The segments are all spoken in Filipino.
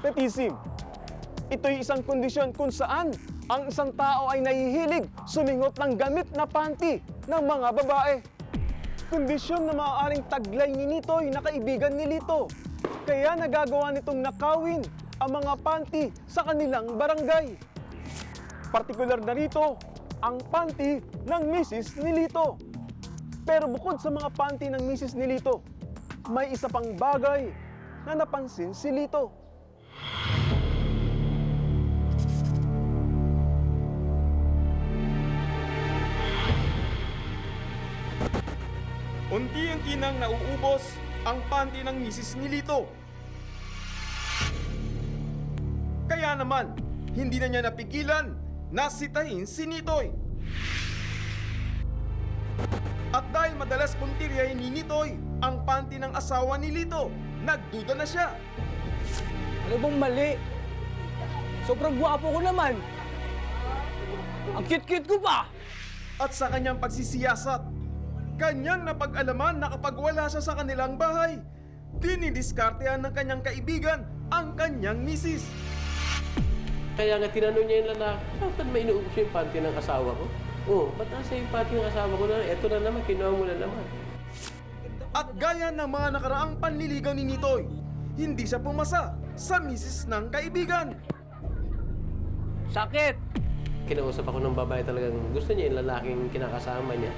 nepotism. Ito'y isang kondisyon kung saan ang isang tao ay nahihilig sumingot ng gamit na panty ng mga babae. Kondisyon na maaaring taglay ni Nitoy na kaibigan ni Lito. Kaya nagagawa nitong nakawin ang mga panty sa kanilang barangay. Partikular na rito, ang panty ng Mrs. ni Lito. Pero bukod sa mga panty ng Mrs. ni Lito, may isa pang bagay na napansin si Lito. Unti-unti nang nauubos ang panty ng Mrs. ni Lito. Kaya naman, hindi na niya napigilan na sitahin si Nitoy. At dahil madalas puntiryahin ni Nitoy ang panty ng asawa ni Lito, nagduda na siya. Ano bang mali? Sobrang gwapo ko naman. Ang cute-cute ko pa. At sa kanyang pagsisiyasat, kanyang napag-alaman na kapag wala siya sa kanilang bahay, dinidiskartehan ng kanyang kaibigan ang kanyang misis. Kaya nga tinanong niya yung lalaki, bakit may inuubos yung panty ng asawa ko? Oo, ba't nasa yung panty ng asawa ko na? Eto na naman, kinuha mo na naman. At gaya ng mga nakaraang panliligaw ni Nitoy, hindi siya pumasa sa misis ng kaibigan. Sakit. Kinausap ako ng babae talagang gusto niya yung lalaking kinakasama niya.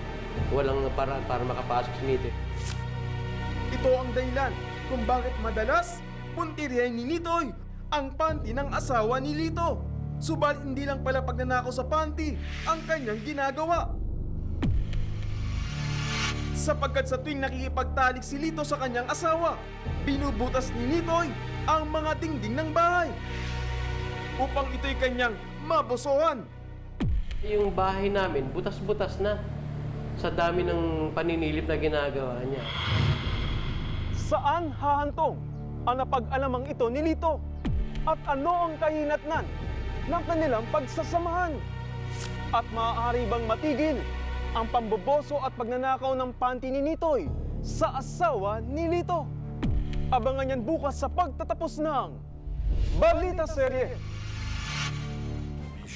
Walang paraan para makapasok si Nito. Ito ang dahilan kung bakit madalas puntiryahin ni Nitoy ang panty ng asawa ni Lito. Subalit hindi lang pala pagnanakaw sa panty ang kanyang ginagawa. Sapagkat sa tuwing nakikipagtalik si Lito sa kanyang asawa, binubutas ni Nitoy ang mga dingding ng bahay upang ito'y kanyang mabosohan. Yung bahay namin, butas-butas na sa dami ng paninilip na ginagawa niya. Saan hahantong ang napag-alamang ito ni Lito? At ano ang kahinatnan ng kanilang pagsasamahan? At maaari bang matigil ang pamboboso at pagnanakaw ng panty ni Nitoy sa asawa ni Lito? Abangan yan bukas sa pagtatapos ng Balita Serye. Be